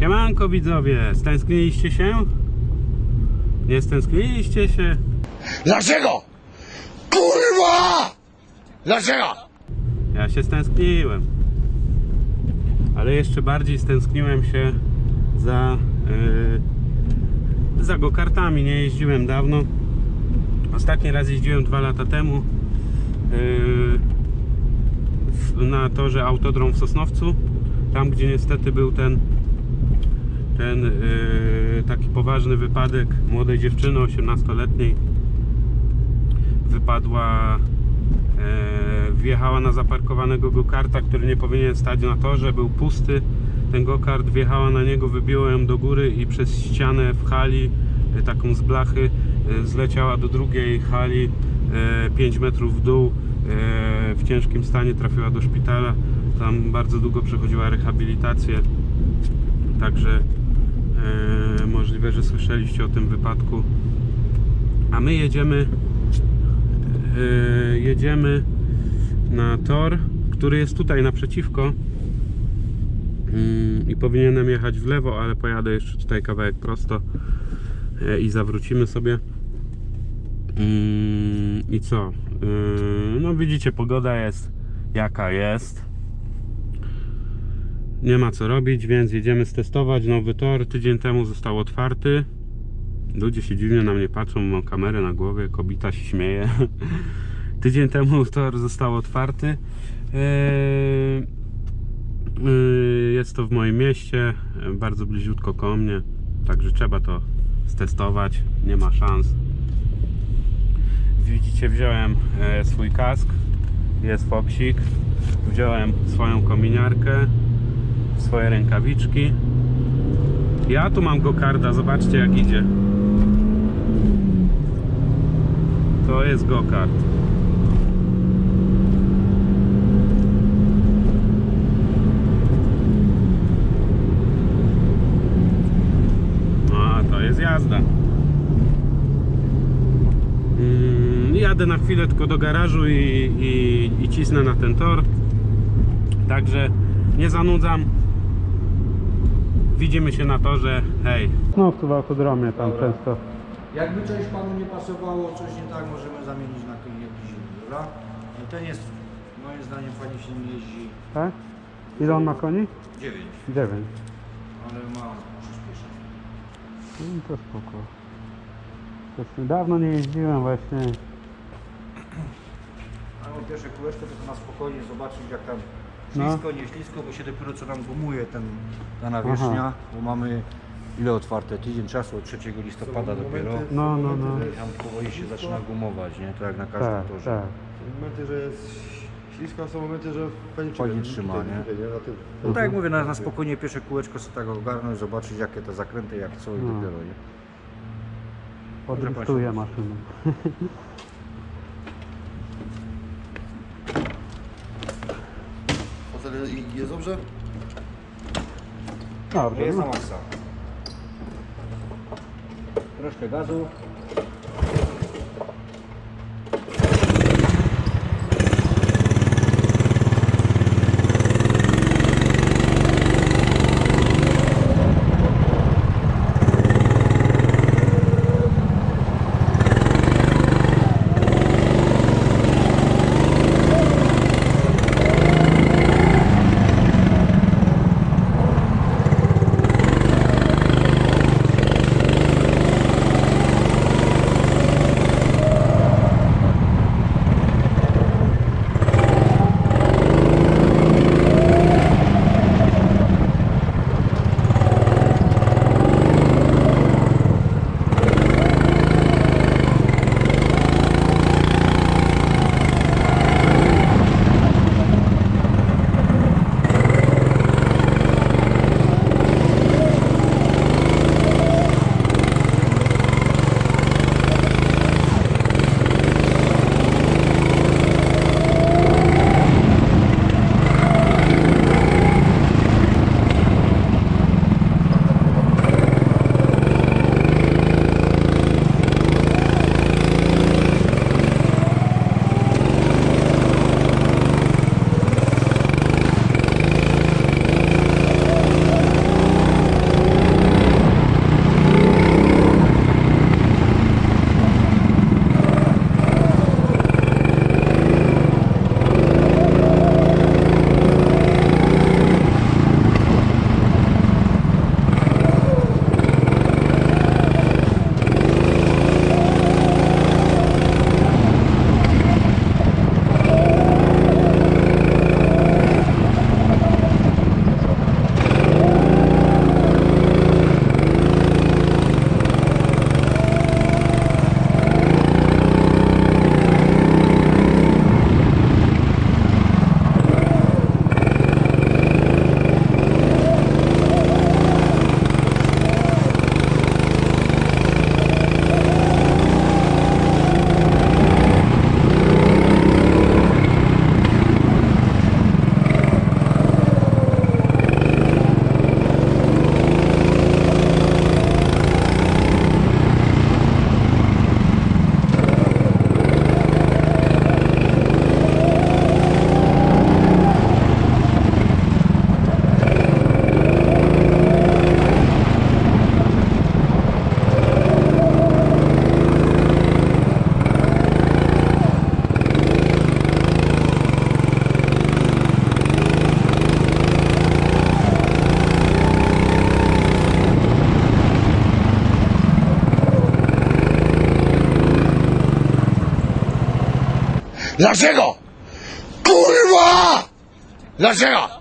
Siemanko widzowie, stęskniliście się? Nie stęskniliście się? Dlaczego? Kurwa! Dlaczego? Ja się stęskniłem. Ale jeszcze bardziej stęskniłem się za, yy, za go-kartami. Nie jeździłem dawno. Ostatni raz jeździłem dwa lata temu yy, na torze Autodrom w Sosnowcu. Tam, gdzie niestety był ten ten yy, taki poważny wypadek młodej dziewczyny 18-letniej wypadła e, wjechała na zaparkowanego go-karta, który nie powinien stać na torze, był pusty. Ten go-kart wjechała na niego, wybiło ją do góry i przez ścianę w hali, e, taką z blachy, e, zleciała do drugiej hali e, 5 metrów w dół. E, w ciężkim stanie trafiła do szpitala. Tam bardzo długo przechodziła rehabilitację. Także e, możliwe, że słyszeliście o tym wypadku. A my jedziemy Yy, jedziemy na tor, który jest tutaj naprzeciwko. Yy, i powinienem jechać w lewo, ale pojadę jeszcze tutaj kawałek prosto yy, i zawrócimy sobie. Yy, i co? No widzicie pogoda jest jaka jest nie ma co robić, więc jedziemy stestować nowy tor, tydzień temu został otwarty Ludzie się dziwnie na mnie patrzą, mam kamerę na głowie, kobita się śmieje. Tydzień temu tor został otwarty. Eee, eee, Jest to w moim mieście, bardzo bliziutko koło mnie, także trzeba to stestować, nie ma szans. Widzicie, wziąłem e, swój kask, jest foksik, wziąłem swoją kominiarkę, swoje rękawiczki. Ja tu mam go karda, zobaczcie jak idzie. To jest go-kart. A, to jest jazda. Mm, Jadę na chwilę tylko do garażu i, i, i cisnę na ten tor. Także nie zanudzam. Widzimy się na torze. Hej. No w autodromie tam Dobra. często. Jakby coś panu nie pasowało, coś nie tak, możemy zamienić na jakiś inny, dobra? No ten jest, moim zdaniem fajnie się nim jeździ Tak? Ile on ma koni? 9, 9. ale ma przyspieszenie. No to spoko. To jest- Dawno nie jeździłem właśnie. Albo pierwsze kółeczko tylko na spokojnie zobaczyć jak tam No. ślisko, nie ślisko, bo się dopiero co nam gumuje ten, ta nawierzchnia, Aha. bo mamy ile otwarte? Tydzień czasu od 3 listopada dopiero. No, no, no. I tam powoli się zaczyna gumować, nie? Tak jak na każdym Tak, torze. tak. Są momenty, że jest ślisko, są momenty, że fajnie Fajnie trzyma, nie? Tutaj, nie? Na tym, No tak jak mówię, na, na spokojnie pierwsze kółeczko sobie tak ogarnąć, zobaczyć jakie te zakręty, jak co i No. dopiero, nie? Podrystuję maszyną. Jest dobrze? Dobrze, Jest no. na maksa. Troszkę gazu. Dlaczego? Kurwa! Dlaczego?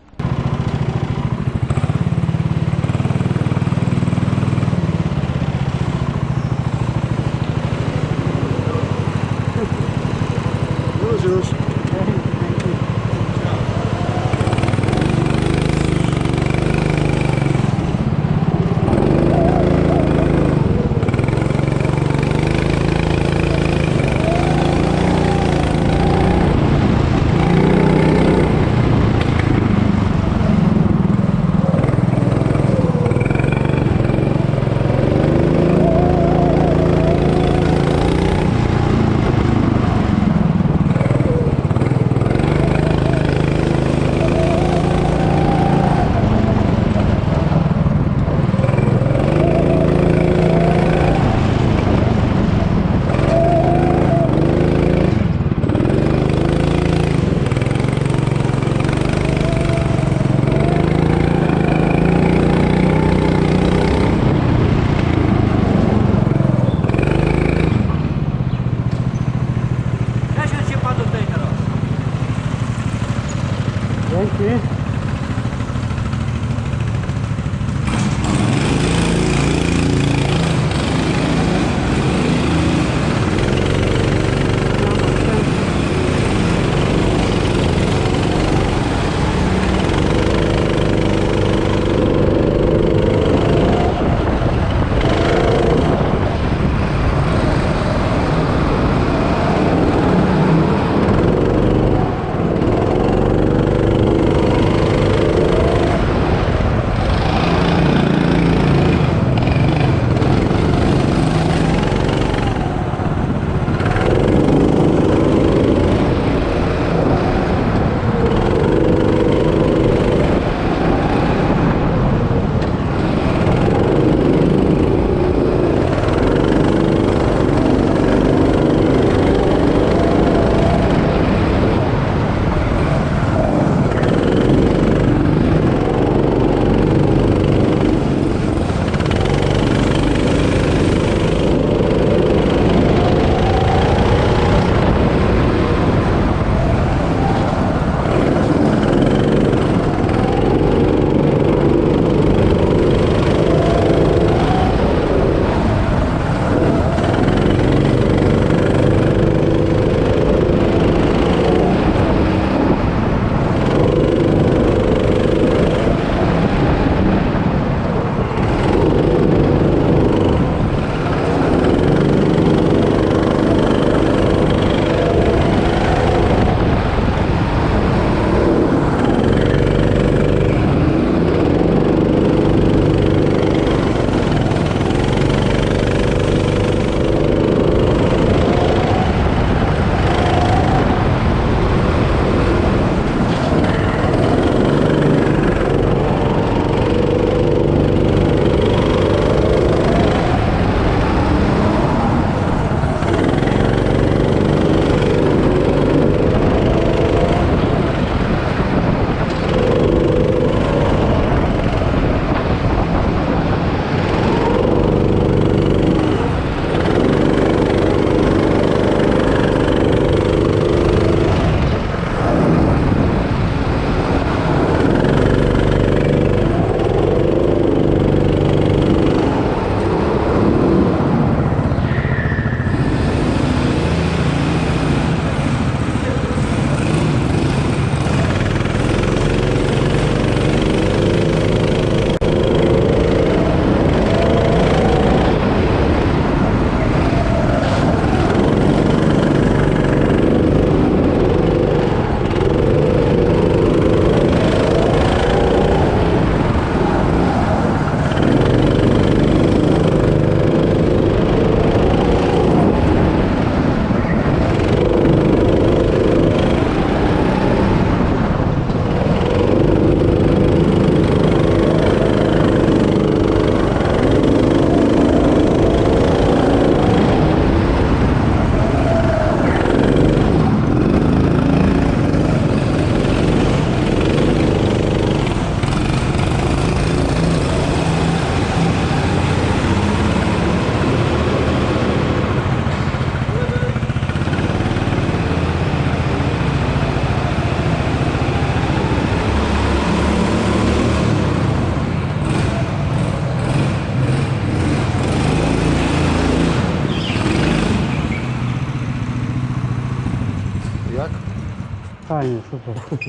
Fajnie, super.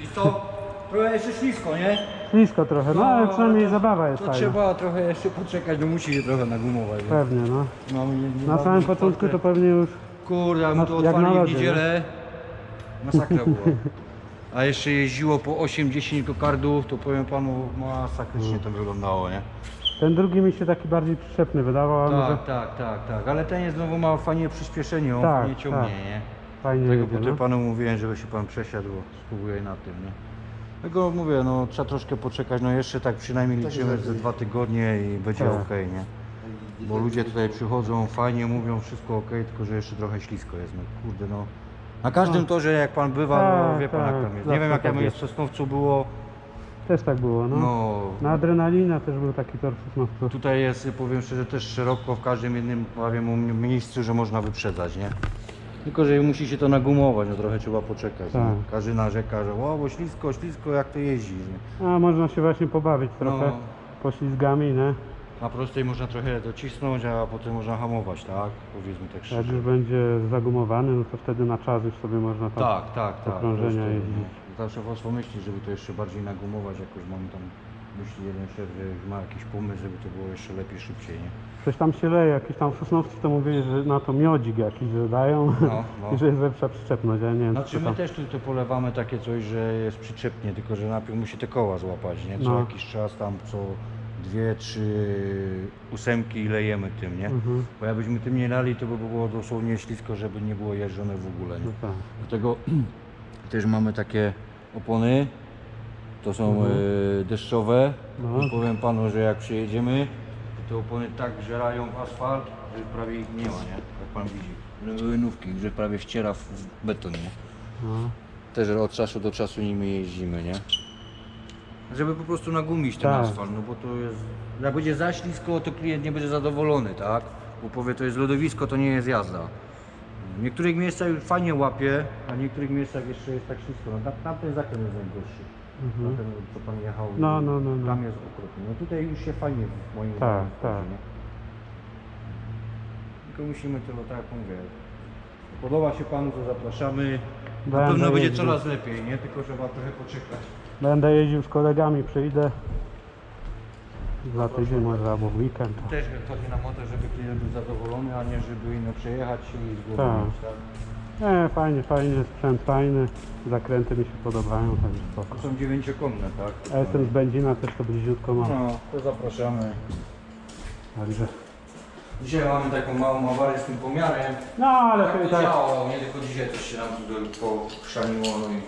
I to trochę jeszcze ślisko, nie? Ślisko trochę, no ale przynajmniej to- zabawa jest To fajna. trzeba trochę jeszcze poczekać, no musi się trochę nagumować. nie? Pewnie, no. No, nie, nie Na mamy samym początku to pewnie już Kurde, my to jak na odpalili w lodzie, niedzielę. Masakra była. A jeszcze jeździło po 8-10 kokardów, to powiem panu, masakrycznie to wyglądało, nie? ten drugi mi się taki bardziej przyczepny wydawał, a może Tak, tak, tak, tak. Ale ten jest znowu ma fajnie przyspieszenie, on Tak, nie ciągnie, tak. nie? Fajnie Tego jedzie, potem no. panu mówiłem, żeby się pan przesiadł, spróbuję na tym, nie? Tego mówię, no trzeba troszkę poczekać, no jeszcze tak przynajmniej liczymy ze dwa tygodnie i będzie Tak. ok, nie? Bo ludzie tutaj przychodzą, fajnie mówią, wszystko ok, tylko że jeszcze trochę ślisko jest, no kurde no. Na każdym torze jak pan bywa, no Tak, wie pan tak, jak tam jest. Nie zawsze wiem jak tak tam jest jest. w Sosnowcu było, Też tak było, no. no Na adrenalinę też był taki tor w Sosnowcu. Tutaj jest, powiem szczerze, też szeroko w każdym jednym powiem, miejscu, że można wyprzedzać, nie? Tylko, że musi się to nagumować, no trochę trzeba poczekać. Tak. nie? Każdy narzeka, że o, bo ślisko, ślisko, jak to jeździ, nie? A można się właśnie pobawić trochę No. poślizgami, nie? Na prostej można trochę docisnąć, a potem można hamować, tak? Powiedzmy tak Jak szczerze. już będzie zagumowany, no to wtedy na czas już sobie można tam Tak, tak, tak. okrążenia prostej, jeździć. no. Zawsze was myśli, żeby to jeszcze bardziej nagumować, jakoś mam tam myśli jeden szef, że ma jakiś pomysł, żeby to było jeszcze lepiej, szybciej, nie? Coś tam się leje, jakiś tam w Sosnowcu to mówili, że na to miodzik jakiś że dają No, no. i że jest lepsza przyczepność, ja nie wiem Znaczy co my tam. też tu to polewamy takie coś, że jest przyczepnie, tylko że najpierw musi te koła złapać, nie? Co No. jakiś czas tam, co dwie, trzy ósemki lejemy tym, nie? Mhm. Bo jakbyśmy tym nie lali, to by było dosłownie ślisko, żeby nie było jeżdżone w ogóle, nie? No tak. Dlatego też mamy takie opony, to są Mhm. e, deszczowe No. i powiem panu, że jak przyjedziemy, to te opony tak żerają w asfalt, że prawie ich nie ma, nie? Jak pan widzi. Że były nówki, że prawie wciera w w beton, nie? No. Też od czasu do czasu nimi jeździmy, nie? Żeby po prostu nagumić ten Tak. asfalt, no bo to jest... Jak będzie za ślisko, to klient nie będzie zadowolony, tak? Bo powie, to jest lodowisko, to nie jest jazda. W niektórych miejscach już fajnie łapie, a w niektórych miejscach jeszcze jest tak ślisko. No, tam, tamten zakręt jest najgorszy. Mhm. Tamten, co pan jechał, No, no, no, no. tam jest okropny. No tutaj już się fajnie w moim Tak, zdaniem tak. wchodzi, nie? Tylko musimy to, tak jak mówię, podoba się panu, to zapraszamy. Na Będę pewno będzie jeździł. coraz lepiej, nie? Tylko trzeba trochę poczekać. Będę jeździł z kolegami, przyjdę za tydzień może albo w weekend. Też chodzi na motor, żeby klient był zadowolony, a nie żeby ino przejechać się i z głowy Tak. mieć, tak? Nie, fajnie, fajnie, sprzęt fajny, zakręty mi się podobają, także spoko. To są dziewięciokonne, tak? A jestem z Będzina, też to bliziutko mam, No, to zapraszamy. także... Dzisiaj mamy taką małą awarię z tym pomiarem. No, ale Tak to i to tak, działało, nie tylko dzisiaj coś się nam tu pochrzaniło. No i...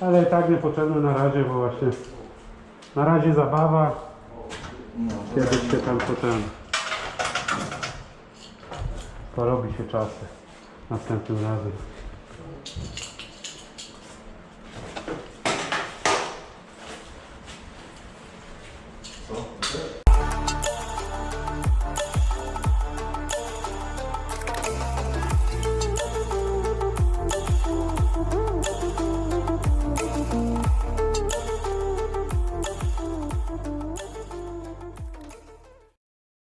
ale i tak niepotrzebne na razie, bo właśnie na razie zabawa, No, kiedyś się tam potem porobi się czasy até durável.